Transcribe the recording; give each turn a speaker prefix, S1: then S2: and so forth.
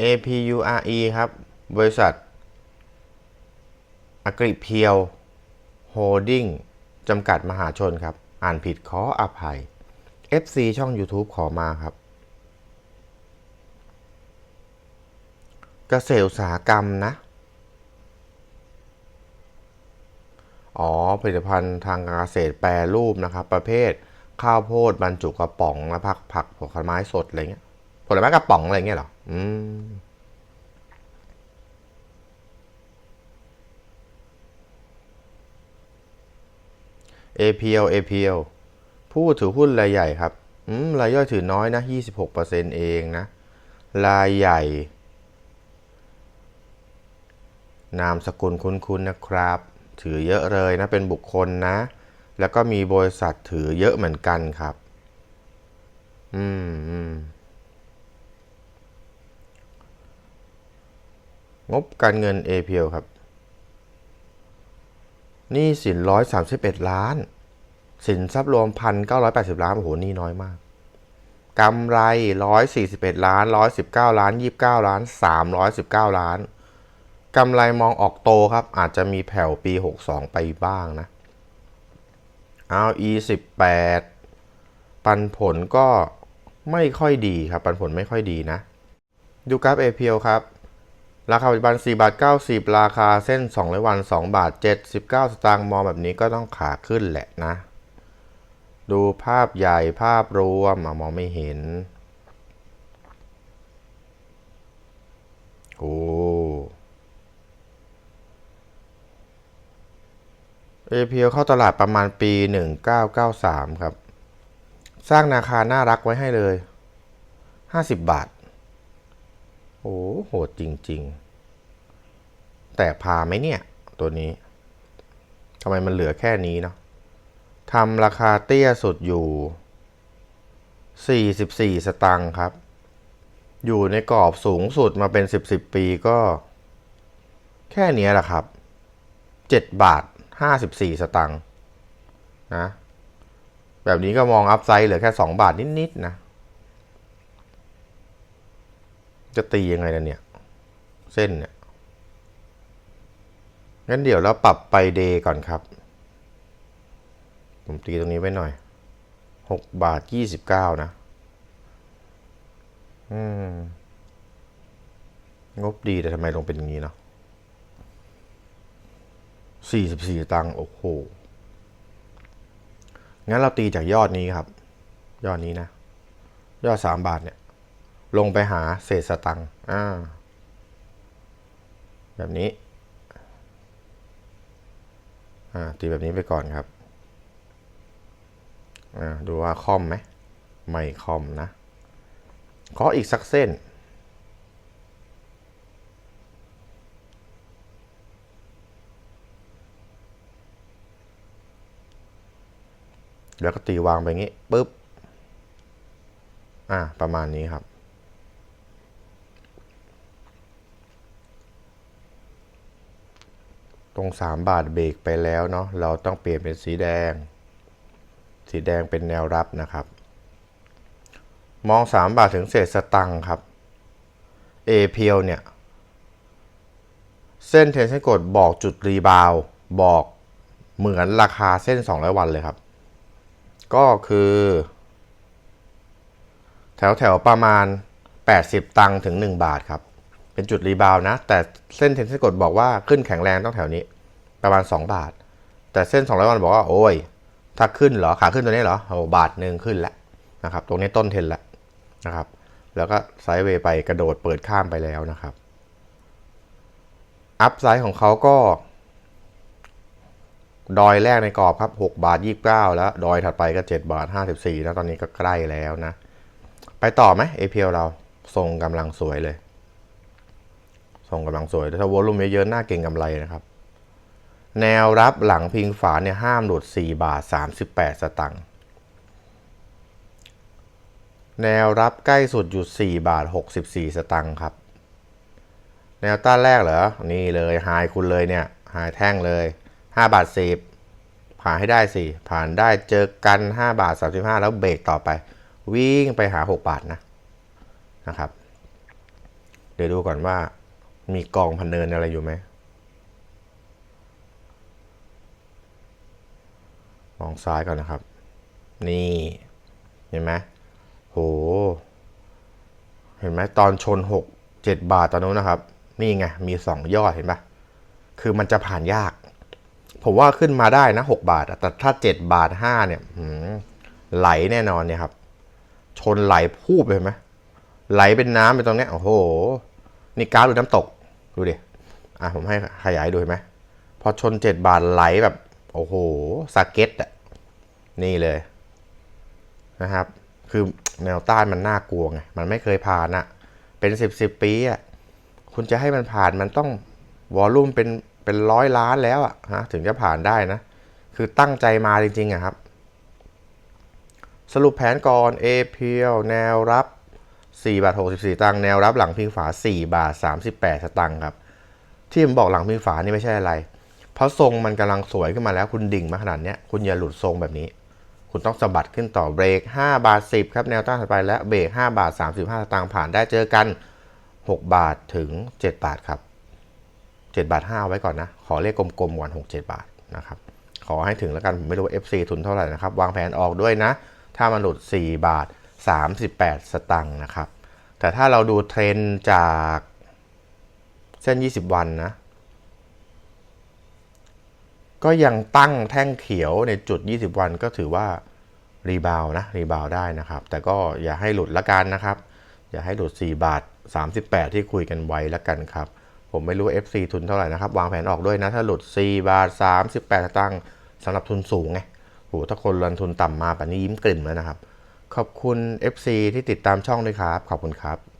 S1: APURE ครับ บริษัทอกริเพียวโฮดดิ้งจำกัดมหาชนครับ อ่านผิดขออภัย FC ช่อง YouTube ขอมาครับเกษตรอุตสาหกรรมนะ อ๋อ ผลิตภัณฑ์ทางการเกษตรแปรรูปนะครับ ประเภทข้าวโพดบรรจุกระป๋องและผักผักผลไม้สดอะไรเงี้ย ผลไม้กระป๋องอะไรเงี้ยหรอ อืม APL APL ผู้ถือหุ้นรายใหญ่ครับ อืม รายย่อยถือน้อยนะ 26%เองนะ รายใหญ่ นามสกุลคุ้นๆนะครับ ถือเยอะเลยนะ เป็นบุคคลนะ แล้วก็มีบริษัทถือเยอะเหมือนกันครับ อืมอืม งบการเงิน APL ครับหนี่สินร้อยสามสิบเอ็ดล้าน สินทรัพย์รวมพันเก้าร้อยแปดสิบล้าน โอ้โห นี่น้อยมาก กำไรร้อยสี่สิบเอ็ดล้านร้อยสิบเก้าล้านยี่สิบเก้าล้านสามร้อยสิบเก้าล้าน กำไรมองออกโตครับ อาจจะมีแผ่วปี62ไปบ้างนะ RE 18ปันผลก็ไม่ค่อยดีครับ ปันผลไม่ค่อยดีนะ ดูกราฟ APL ครับ ราคาปัจจุบัน 4 บาท 90 ราคาเส้น 200 วัน 2 บาท 79 สตางค์มองแบบนี้ก็ต้องขาขึ้นแหละนะ ดูภาพใหญ่ภาพรวมอะมองไม่เห็น โอ้ APL เข้าตลาดประมาณปี 1993 ครับ สร้างนาคาน่ารักไว้ให้เลย 50 บาท โอ้โหดจริง ๆ แต่พาไหมเนี่ย ตัวนี้ทำไมมันเหลือแค่นี้เนาะทำราคาเตี้ยสุดอยู่ 44 สตังค์ครับ อยู่ในกรอบสูงสุดมาเป็น 10 10 ปีก็ แค่นี้แหละครับ 7 บาท 54 สตังค์นะ แบบนี้ก็มองอัพไซด์เหลือแค่ 2 บาทนิด ๆ นะ จะตียังไงล่ะเนี่ย เส้นเนี่ยงั้นเดี๋ยวเราปรับไปเดก่อนครับ ผมตีตรงนี้ไว้หน่อย 6 บาท 29 นะ อืม งบดีแต่ทำไมลงเป็นอย่างนี้เนาะ44 ตังค์โอ้โห งั้นเราตีจากยอดนี้ครับ ยอดนี้นะ ยอด 3 บาทเนี่ย ลงไปหาเศษสตังค์อ่า แบบนี้ อ่า ตีแบบนี้ไปก่อนครับ อ่า ดูว่าคอมไหม ไม่คอมนะ ขออีกสักเส้น แล้วก็ตีวางไปงี้ปุ๊บ อ่า ประมาณนี้ครับ ตรง 3 บาทเบรกไปแล้วเนาะเราต้องเปลี่ยนเป็นสีแดง สีแดงเป็นแนวรับนะครับ มอง 3 บาทถึงเศษสตังค์ครับ a p l เนี่ย เส้นเทนเส้นกดบอกจุดรีบาวบอกเหมือนราคาเส้น 200 วันเลยครับ ก็คือ แถวแถวประมาณ 80 ตังค์ถึง 1 บาทครับ เป็นจุดรีบาวด์นะ แต่เส้นเทนเส้นกดบอกว่าขึ้นแข็งแรงต้องแถวนี้ ประมาณ 2 บาท แต่เส้น 200 วันบอกว่าโอ้ย ถ้าขึ้นเหรอขาขึ้นตัวนี้เหรอโอ้บาทหนึ่งขึ้นแล้วนะครับ ตรงนี้ต้นเทนแล้วนะครับ แล้วก็ไซด์เวย์ไปกระโดดเปิดข้ามไปแล้วนะครับอัพไซด์ของเขาก็ ดอยแรกในกรอบครับ 6 บาท 29 แล้ว ดอยถัดไปก็ 7 บาท 54 แล้วตอนนี้ก็ใกล้แล้วนะ ไปต่อไหม APL เราทรงกำลังสวยเลย ทรงกำลังสวย ถ้าวอลุ่มเยอะๆหน้าเก่งกำไรนะครับ แนวรับหลังพิงฝาเนี่ยห้ามหลุด 4 บาท 38 สตังค์ แนวรับใกล้สุดอยู่ 4 บาท 64 สตังค์ครับ แนวต้านแรกเหรอ นี่เลยไฮคุณเลยเนี่ยไฮแท่งเลย 5 บาท 10 ผ่านให้ได้สิผ่านได้เจอกัน 5 บาท 35 แล้วเบรกต่อไป วิ่งไปหา 6 บาทนะนะครับ เดี๋ยวดูก่อนว่า มีกองพันเนินอะไรอยู่ไหมมองซ้ายก่อนนะครับ นี่ เห็นไหมโห เห็นไหมตอนชนหกเจ็ดบาทตอนนู้นนะครับ นี่ไง มีสองยอดเห็นปะคือมันจะผ่านยาก ผมว่าขึ้นมาได้นะหกบาท แต่ถ้าเจ็ดบาทห้าเนี่ยไหลแน่นอนเนี่ยครับ ชนไหลพูบเลยเห็นไหมไหลเป็นน้ำไปตรงเนี้ยโอ้โห นี่กราฟหรือน้ำตก ดูดิ อะผมให้ขยายดูเห็นไหม พอชนเจ็ดบาทไหลแบบ โอ้โหสเก็ตอะนี่เลยนะครับ คือแนวต้านมันน่ากลัวไง มันไม่เคยผ่านอะเป็นสิบสิบปีอะคุณจะให้มันผ่านมันต้องวอลลุ่มเป็นเป็นร้อยล้านแล้วอะฮะถึงจะผ่านได้นะ คือตั้งใจมาจริงๆอะครับ สรุปแผนก่อน A เพียวแนวรับ 4บาท64 ตังค์แนวรับหลังพิงฝา 4 บาท 38 สตังค์ครับ ที่ผมบอกหลังพิงฝานี่ไม่ใช่อะไร เพราะทรงมันกำลังสวยขึ้นมาแล้วคุณดิ่งมาขนาดนี้คุณอย่าหลุดทรงแบบนี้ คุณต้องสะบัดขึ้นต่อเบรก 5 บาท 10 ครับ แนวต้านถัดไปและเบรก 5 บาท 35 สตางค์ผ่านได้เจอกัน 6 บาทถึง 7 บาทครับ 7 บาท 5 ไว้ก่อนนะ ขอเลขกลมๆก่อน6 7 บาทนะครับขอให้ถึงแล้วกันผมไม่รู้ว่า FC ทุนเท่าไหร่นะครับ วางแผนออกด้วยนะ ถ้ามันหลุด 4 บาท 38 สตังค์นะครับ แต่ถ้าเราดูเทรนจากเส้น 20 วันนะ ก็ยังตั้งแท่งเขียวในจุด 20 วันก็ถือว่ารีบาวนะรีบาวได้นะครับ แต่ก็อย่าให้หลุดละกันนะครับ อย่าให้หลุด 4 บาท 38 ที่คุยกันไว้ละกันครับ ผมไม่รู้ FC ทุนเท่าไหร่นะครับ วางแผนออกด้วยนะ ถ้าหลุด 4 บาท 38สตังค์สำหรับทุนสูงไงโหถ้าคนลงทุนต่ำมาแบบนี้ยิ้มกลิ่มแล้วนะครับ ขอบคุณ FC ที่ติดตามช่องด้วยครับ ขอบคุณครับ